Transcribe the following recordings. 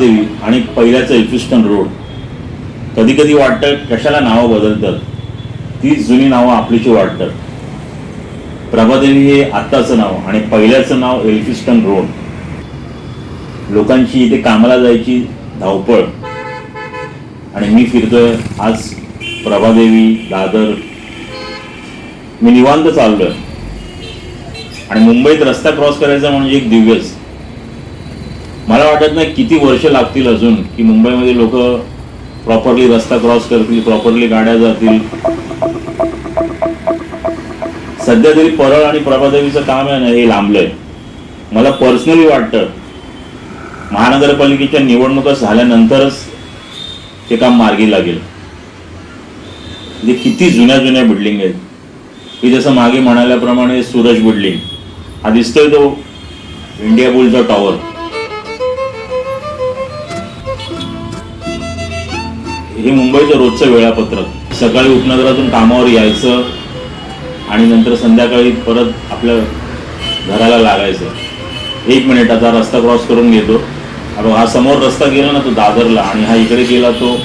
प्रभादेवी आणि पहिल्याचं Elphinstone road. कधी कधी वाटतं कशाला नावं बदलतात. ती जुनी नावं आपलीची वाटतात प्रभादेवी हे आत्ताचं नाव आणि पहिल्याचं नाव एल्फिस्टन रोड. लोकांची इथे कामाला जायची धावपळ. आणि मी फिरतोय आज प्रभादेवी दादर. मी निवांत चाललोय. आणि मुंबईत रस्ता क्रॉस करायचा म्हणजे एक दिव्यच. मला वाटत नाही किती वर्ष लागतील अजून की मुंबईमध्ये लोक प्रॉपरली रस्ता क्रॉस करतील प्रॉपरली गाड्या जातील. सध्या तरी परळ आणि प्रभादेवीचं काम आहे ना हे लांबलंय. मला पर्सनली वाटतं महानगरपालिकेच्या निवडणुका झाल्यानंतरच ते काम मार्गी लागेल. म्हणजे किती जुन्या जुन्या बिल्डिंग आहेत. की जसं मागे म्हणाल्याप्रमाणे सूरज बिल्डिंग हा दिसतोय तो इंडिया बुलचा टॉवर हे मुंबईचं रोजचं वेळापत्रक. सकाळी उपनगरातून कामावर यायचं आणि नंतर संध्याकाळी परत आपल्या घराला लागायचं. एक मिनिट आता रस्ता क्रॉस करून घेतो. अरे हा समोर रस्ता गेला ना तो दादरला आणि हा इकडे गेला तो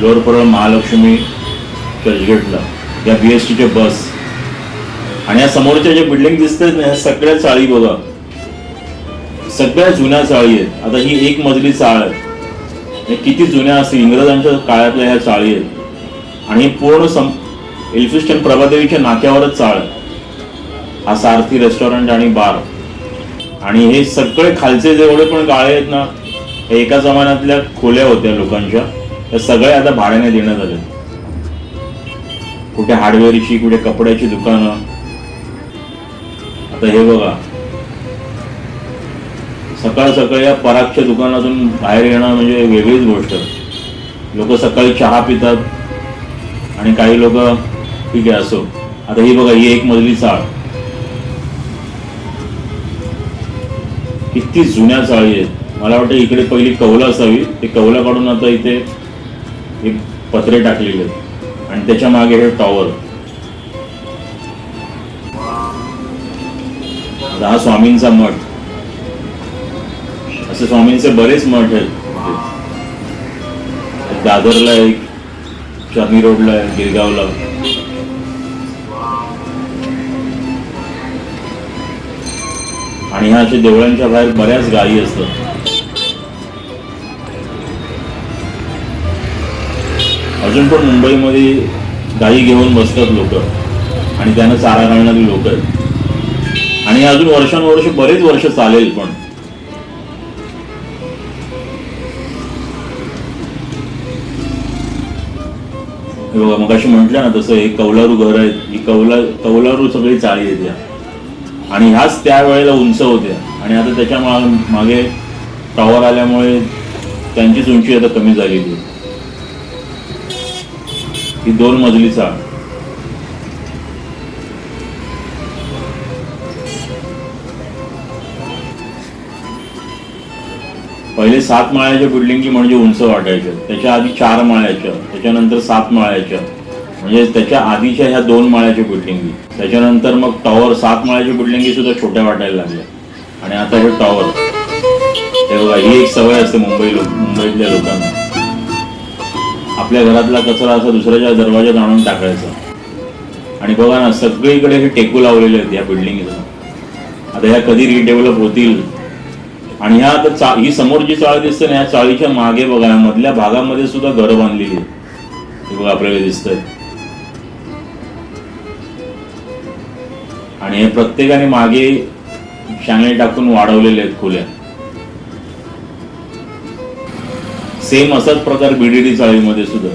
लोअर परळ महालक्ष्मी चर्चगेटला या बी एस टीचे बस. आणि या समोरच्या जे बिल्डिंग दिसतात ना ह्या सगळ्या चाळी बघा. सगळ्या जुन्या चाळी आहेत. आता ही एक मजली चाळ आहे. हे किती जुन्या असतील इंग्रजांच्या काळातल्या ह्या चाळी आहेत. आणि हे पूर्ण सम एल्फिस्टन प्रभादेवीच्या नाक्यावरच चाळ हा सारथी रेस्टॉरंट आणि बार आणि हे सगळे खालचे जेवढे पण गाळे आहेत ना हे एका जमान्यातल्या खोल्या होत्या लोकांच्या. त्या सगळ्या आता भाड्याने देण्यात आल्या. कुठे हार्डवेअरची कुठे कपड्याची दुकानं. आता हे बघा. सकाळ सकाळी या परागच्या दुकानातून बाहेर येणं म्हणजे वेगळीच गोष्ट. लोक सकाळी चहा पितात आणि काही लोक ठीक आहे असो. आता ही बघा ही एक मजली चाळ. किती जुन्या चाळी आहेत. मला वाटतं इकडे पहिली कवलं असावी. ते कवला काढून आता इथे एक पत्रे टाकलेले आहेत. आणि त्याच्यामागे हे टॉवर हा स्वामींचा मठ. असं स्वामींचे बरेच मठ आहेत. दादरला एक चर्नी रोडला आहे गिरगावला. आणि ह्या अशा देवळांच्या बाहेर बऱ्याच गायी असतात. अजून पण मुंबईमध्ये गायी घेऊन बसतात लोक. आणि त्यांना चारा घालणारी लोक आहेत. आणि अजून वर्षानुवर्ष बरेच वर्ष चालेल पण. मग अशी म्हटलं ना तसं हे कौलारू घर आहेत ही कौला कौलारू सगळी चाळी आहेत या. आणि ह्याच त्या वेळेला उंच होत्या. आणि आता त्याच्या मा- मागे टॉवर आल्यामुळे त्यांचीच उंची आता कमी झालेली ही दोन मजली चाळ पहिले सात माळ्याच्या बिल्डिंगी म्हणजे उंच वाटायचं. त्याच्या आधी चार माळ्याच्या त्याच्यानंतर सात माळ्याच्या म्हणजे त्याच्या आधीच्या ह्या दोन माळ्याच्या बिल्डिंगी त्याच्यानंतर मग टॉवर सात माळ्याच्या बिल्डिंगी सुद्धा छोट्या वाटायला लागल्या. आणि आता हे टॉवर हे बघा ही एक सवय असते मुंबई लोक मुंबईतल्या लोकांना. आपल्या घरातला कचरा असा दुसऱ्याच्या दरवाज्यात आणून टाकायचा. आणि बघा ना सगळीकडे हे टेकू लावलेले आहेत या बिल्डिंगला आता ह्या कधी रिडेव्हलप होतील? आणि ह्या आता ही समोर जी चाळ दिसते ना या चाळीच्या मागे बघा मधल्या भागामध्ये सुद्धा घरं बांधलेली आहेत. हे बघा आपल्याला दिसतंय. आणि हे प्रत्येकाने मागे शांगळे टाकून वाढवलेले आहेत खोल्या. सेम असाच प्रकार बीडीडी चाळीमध्ये सुद्धा.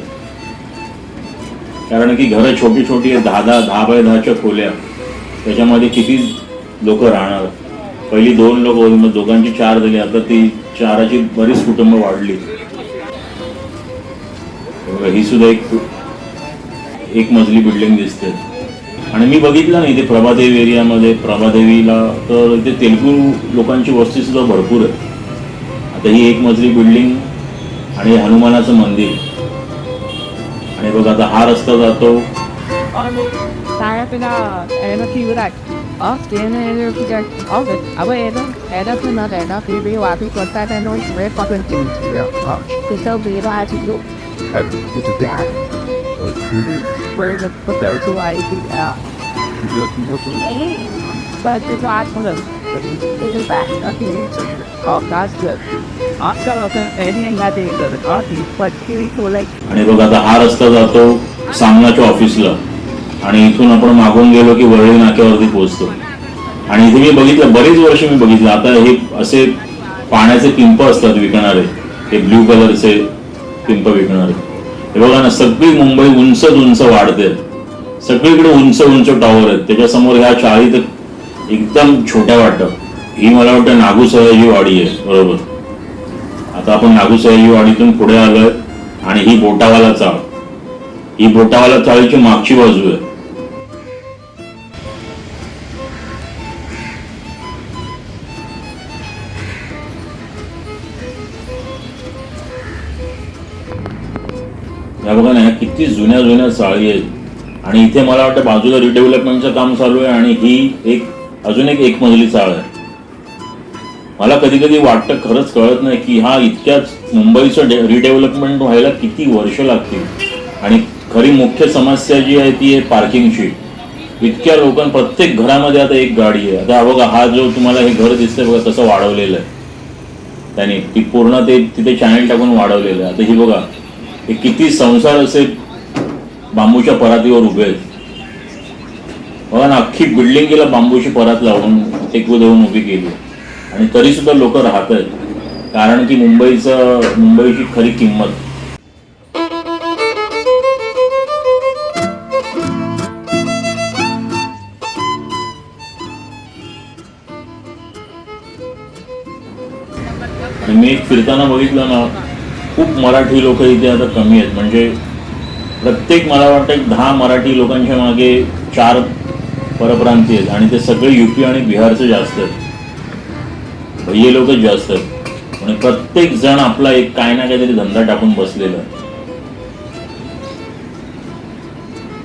कारण की घरं छोटी छोटी आहेत दहा दहा दहा बाय दहाच्या खोल्या. त्याच्यामध्ये किती लोक राहणार? पहिली दोन लोक होती मग दोघांची चार झाली. आता ती चाराची बरीच कुटुंब वाढली. ही सुद्धा एक एक मजली बिल्डिंग दिसते. आणि मी बघितलं नाही ते प्रभादेवी एरियामध्ये. प्रभादेवीला तर इथे तेलुगू लोकांची वस्ती सुद्धा भरपूर आहे. आता ही एक मजली बिल्डिंग आणि हनुमानाचं मंदिर. आणि बघ आता हा रस्ता जातो. Kaya pina, eh, natira. Off tiene que off a ver, era que no era que vi a ti contar en un re fucking thing. Que so vi ra ti do. Where the put there to I be out. But the God for them. It is back. Okay. Oh, that's good. After okay, anything I did, the coffee, but here to like आणि बघ आता हा रस्ता जातो सामनाच्या ऑफिसला आणि इथून आपण मागून गेलो की वरळी नाक्यावरती पोहोचतो. आणि इथे मी बघितलं बरीच वर्ष मी बघितलं. आता हे असे पाण्याचे पिंप असतात विकणारे हे ब्ल्यू कलरचे पिंप विकणारे. हे बघा ना सगळी मुंबई उंचच उंच वाढते. सगळीकडे उंच उंच टॉवर आहेत. त्याच्यासमोर ह्या चाळी तर एकदम छोट्या वाटतात ही मला वाटतं नागूसयाजी वाडी आहे बरोबर. आता आपण नागूसयाजी वाडीतून पुढे आलोय आणि ही बोटावाला चाळ. ही बोटावाला चाळीची मागची बाजू आहे. जुन्या जुन्या चाळी आहेत. आणि इथे मला वाटतं बाजूला रिडेव्हलपमेंटचं काम चालू आहे आणि ही एक अजून एक एक मजली चाळ आहे. मला कधी कधी वाटतं खरंच कळत नाही की हा इतक्याच मुंबईचं रिडेव्हलपमेंट व्हायला किती वर्ष लागतील. आणि खरी मुख्य समस्या जी आहे ती आहे पार्किंगची इतक्या लोकांना प्रत्येक घरामध्ये आता एक गाडी आहे. आता बघा हा जो तुम्हाला हे घर दिसतंय बघा तसं वाढवलेलं आहे. त्याने ती पूर्ण ते तिथे चॅनेल टाकून वाढवलेलं आहे. आता ही बघा हे किती संसार असे बांबूच्या परातीवर उभे आहेत. बघा ना अख्खी बिल्डिंग गेला बांबूची परात लावून टेकू देऊन उभी केली. आणि तरी सुद्धा लोक राहत आहेत. कारण की मुंबईचं मुंबईची खरी किंमत. मी फिरताना बघितलं ना खूप मराठी लोक इथे आता कमी आहेत. म्हणजे प्रत्येक मला वाटतं दहा मराठी लोकांच्या मागे चार परप्रांती आहेत आणि ते सगळे युपी आणि बिहारचे जास्त आहेत. भैये लोकच जास्त आहेत. आणि प्रत्येक जण आपला एक काय ना काहीतरी धंदा टाकून बसलेला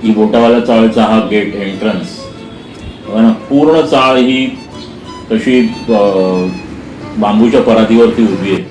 ही बोटावाला चाळचा हा गेट एंट्रन्स पूर्ण चाळ ही तशी बांबूच्या परातीवरती उभी आहे.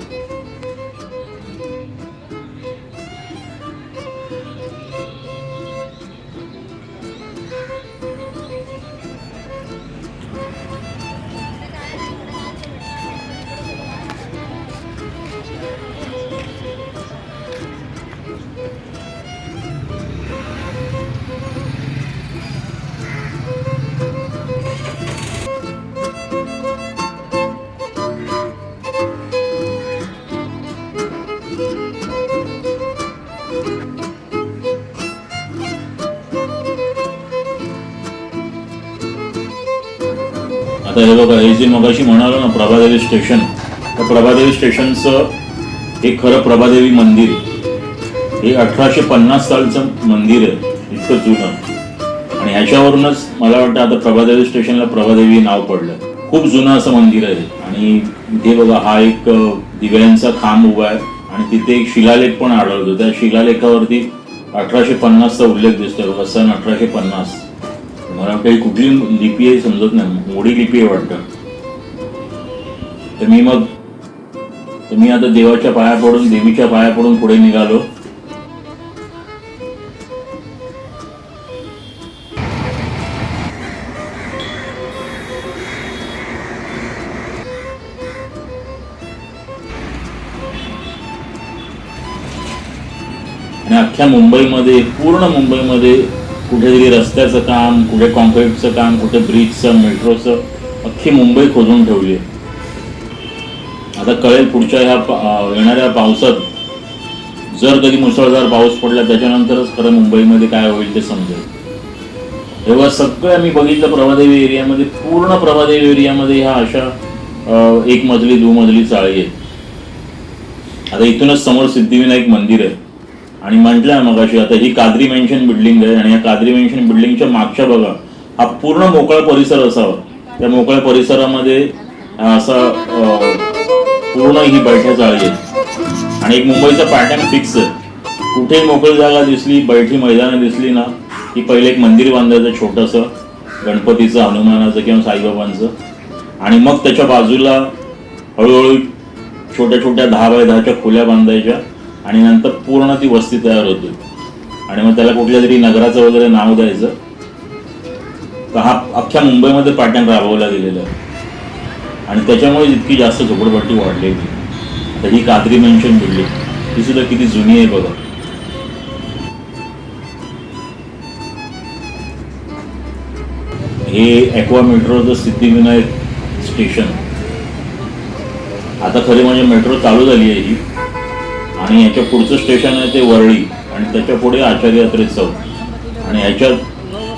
आता हे बघा हे जे मगाशी म्हणालो ना प्रभादेवी स्टेशन तर प्रभादेवी स्टेशनचं हे खरं प्रभादेवी मंदिर हे अठराशे पन्नास सालचं मंदिर आहे इतकं जुनं. आणि ह्याच्यावरूनच मला वाटतं आता प्रभादेवी स्टेशनला प्रभादेवी नाव पडलं. खूप जुनं असं मंदिर आहे. आणि इथे बघा हा एक दिव्यांचा खांब उभा आहे. आणि तिथे एक शिलालेख पण आढळतो. त्या शिलालेखावरती अठराशे पन्नासचा उल्लेख दिसतोय. बघा सन अठराशे पन्नास. मला वाटतं कुठली लिपी आहे समजत नाही. मोडी लिपी आहे वाटतं. तर मी मग तर मी आता देवाच्या पाया पडून देवीच्या पाया पडून पुढे निघालो. आणि अख्ख्या मुंबईमध्ये पूर्ण मुंबईमध्ये कुठेतरी रस्त्याचं काम कुठे कॉन्क्रीटचं काम कुठे ब्रिजचं मेट्रोचं अख्खी मुंबई खोदून ठेवली आहे. आता कळेल पुढच्या ह्या पा- येणाऱ्या पावसात जर कधी मुसळधार पाऊस पडला त्याच्यानंतरच खरं मुंबईमध्ये काय होईल ते समजेल. तेव्हा सगळं मी बघितलं प्रभादेवी एरियामध्ये पूर्ण प्रभादेवी एरियामध्ये ह्या अशा एक मजली दुमजली चाळी आहेत. आता इथूनच समोर सिद्धिविनायक मंदिर आहे. आणि म्हटलं मग अशी आता ही कादरी मेन्शन बिल्डिंग आहे आणि या कादरी मेन्शन बिल्डिंगच्या मागच्या बघा हा पूर्ण मोकळा परिसर असावा. त्या मोकळ्या परिसरामध्ये असा पूर्ण ही बैठ्या चाळी आहे. आणि एक मुंबईचा पॅटर्न फिक्स आहे. कुठेही मोकळी जागा दिसली बैठी मैदानं दिसली ना की पहिले एक मंदिर बांधायचं छोटंसं गणपतीचं हनुमानाचं किंवा साईबाबांचं. आणि मग त्याच्या बाजूला हळूहळू छोट्या छोट्या दहा बाय दहाच्या खोल्या बांधायच्या. आणि नंतर पूर्ण ती वस्ती तयार होते आणि मग त्याला कुठल्या तरी नगराचं वगैरे नाव द्यायचं. तर हा अख्ख्या मुंबईमध्ये पॅटर्न राबवला गेलेला आहे. आणि त्याच्यामुळे इतकी जास्त झोपडपट्टी वाढलेली तर ही कात्री मेन्शन बिल्डिंग ही सुद्धा किती जुनी आहे बघा. हे ॲक्वा मेट्रोचं सिद्धिविनायक स्टेशन आता खरी म्हणजे मेट्रो चालू झाली आहे ही. आणि याच्या पुढचं स्टेशन आहे ते वरळी आणि त्याच्या पुढे आचार्य यात्रेत चौक. आणि याच्यात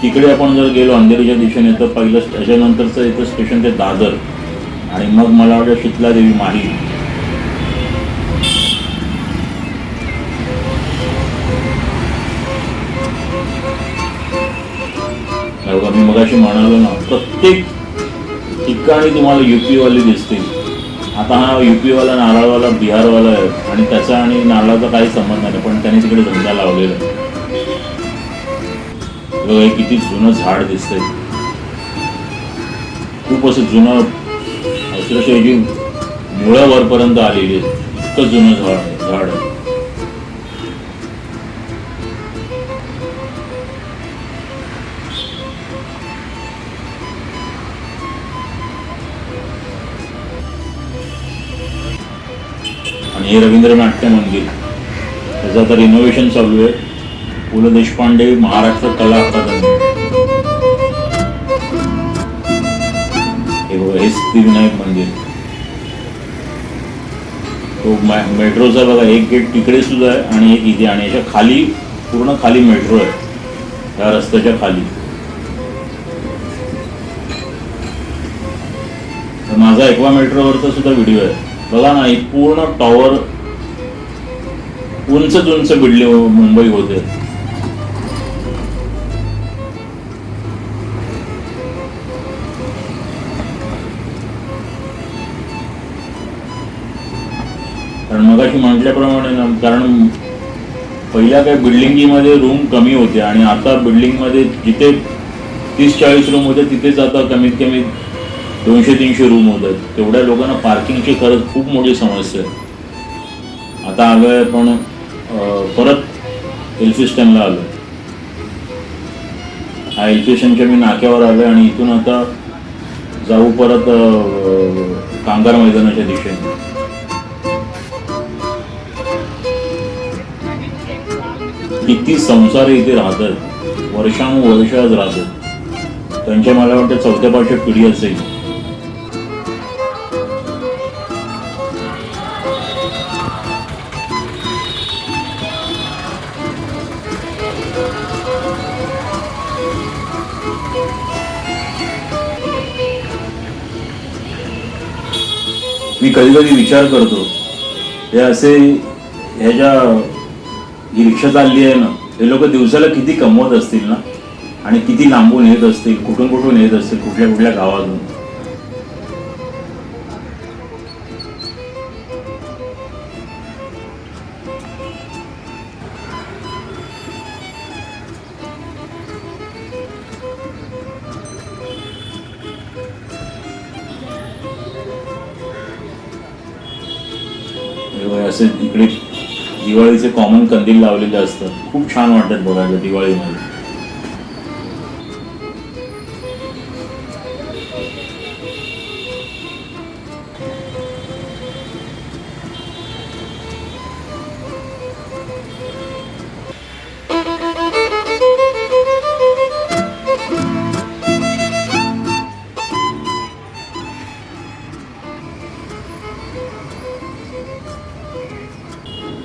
तिकडे आपण जर गेलो अंधेरीच्या दिशेने तर पहिलं त्याच्यानंतरचं इथं स्टेशन ते दादर. आणि मग मला वाटतं शीतलादेवी माही. हे बघा, मी मगाशी म्हणालो ना प्रत्येक ठिकाणी तुम्हाला युपीवाली दिसतील. आता हा युपी वाला नारळवाला बिहारवाला आहे आणि त्याचा आणि नारळाचा काही संबंध नाही पण त्याने तिकडे धंदा लावलेला आहे. हे किती जुनं झाड दिसतंय. खूप असं जुनं अक्षरशः याची मुळं वरपर्यंत आलेली आहे. इतकं जुनं झाड झाड आहे. आणि हे रवींद्र नाट्य मंदिर. त्याचं आता रिनोव्हेशन चालू आहे. पु ल देशपांडे महाराष्ट्र कला अकादमी. हे बघा हे सिद्धिविनायक मंदिर. तो मेट्रोचा बघा एक गेट तिकडे सुद्धा आहे आणि एक इथे. आणि याच्या खाली पूर्ण खाली मेट्रो आहे. या रस्त्याच्या खाली. तर माझा एकवा मेट्रोवरचा सुद्धा व्हिडिओ आहे. बघा ना ही पूर्ण टॉवर उंच उंच बिल्डिंग मुंबई होते. कारण मगाशी म्हटल्याप्रमाणे ना कारण पहिल्या काही बिल्डिंगीमध्ये रूम कमी होते आणि आता बिल्डिंगमध्ये जिथे तीस चाळीस रूम होते तिथेच आता कमीत कमी दोनशे तीनशे रूम होत. आहेत तेवढ्या लोकांना पार्किंगची खरंच खूप मोठी समस्या आहे. आता आलो आहे पण परत एल स्टँडला आलो. आहे हा एल स्टँडच्या मी नाक्यावर आलो आहे आणि इथून आता जाऊ परत कामगार मैदानाच्या दिशेने. किती संसार इथे राहतात. वर्षानुवर्ष आज राहतात. त्यांच्या मला वाटतं चौथ्या पाचशे पिढी असेल. मी कधी कधी विचार करतो हे असे ह्याच्या ही रिक्षा चालली आहे ना हे लोक दिवसाला किती कमवत असतील ना? आणि किती लांबून येत असतील कुठून कुठून येत असतील कुठल्या कुठल्या गावातून? तसेच असे इकडे दिवाळीचे कॉमन कंदील लावलेले असतात. खूप छान वाटतात बघायला दिवाळीमध्ये.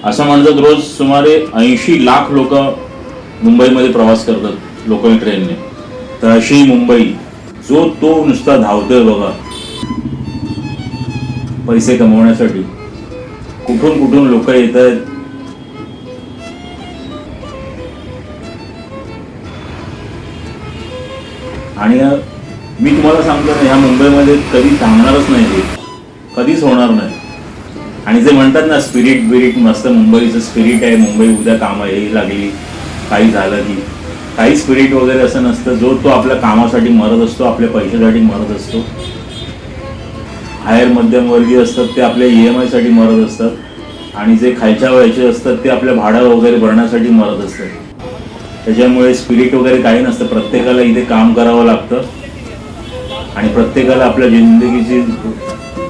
असं म्हणतात रोज सुमारे ऐंशी लाख लोक मुंबईमध्ये प्रवास करतात लोकल ट्रेनने. तर अशी मुंबई जो तो नुसता धावतोय बघा पैसे कमवण्यासाठी. कुठून कुठून लोक येत आहेत आणि मी तुम्हाला सांगतो ना ह्या मुंबईमध्ये कधी थांबणारच नाही हे. कधीच होणार नाही. आणि जे म्हणतात ना स्पिरिट बिरिट मस्त मुंबईचं स्पिरिट आहे. मुंबई उद्या कामं येईल लागली. काही झालं की. काही स्पिरिट वगैरे असं नसतं. जो तो आपल्या कामासाठी मरत असतो आपल्या पैशासाठी मरत असतो. हायर मध्यमवर्गीय असतात ते आपल्या ई एम आयसाठी मरत असतात. आणि जे खालच्या वयाचे असतात ते आपल्या भाडं वगैरे भरण्यासाठी मरत असतात. त्याच्यामुळे स्पिरिट वगैरे काही नसतं. प्रत्येकाला इथे काम करावं लागतं. आणि प्रत्येकाला आपल्या जिंदगीची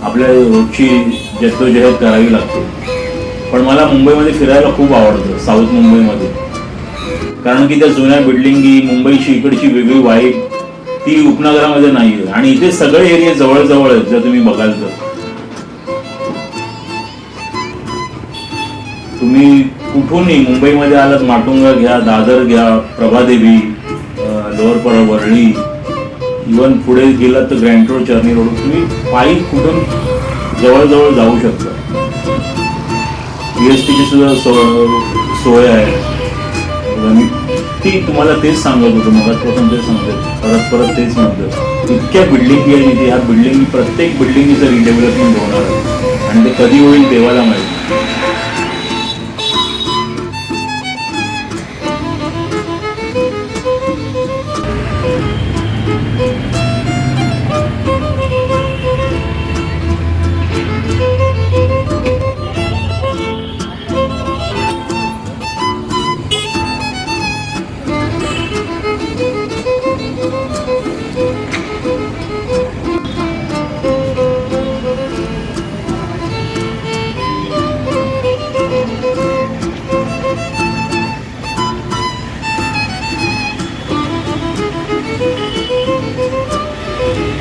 आपल्या रोजची जद्दोजहद करावी लागते. पण मला मुंबईमध्ये फिरायला खूप आवडतं साऊथ मुंबईमध्ये. कारण की त्या जुन्या बिल्डिंगी मुंबईची इकडची वेगळी वाईट ती उपनगरामध्ये नाही आहे आणि इथे सगळे एरिया जवळजवळ आहेत जर तुम्ही बघाल तर. तुम्ही कुठूनही मुंबईमध्ये आलात माटुंगा घ्या दादर घ्या प्रभादेवी अं, लोअर परळ वरळी इवन पुढे गेलात तर ग्रँड रोड चर्नी रोड तुम्ही पायी कुठून जवळजवळ जाऊ शकतं. जी एस टीची सुद्धा सो- सोय आहे. ती तुम्हाला तेच सांगत होतो मगाचपासून तेच सांगत परत परत तेच म्हणतो इतक्या बिल्डिंग आहे इथे ह्या बिल्डिंग प्रत्येक बिल्डिंगचं रिडेव्हलपमेंट होणार आहे. आणि ते कधी होईल देवाला माहिती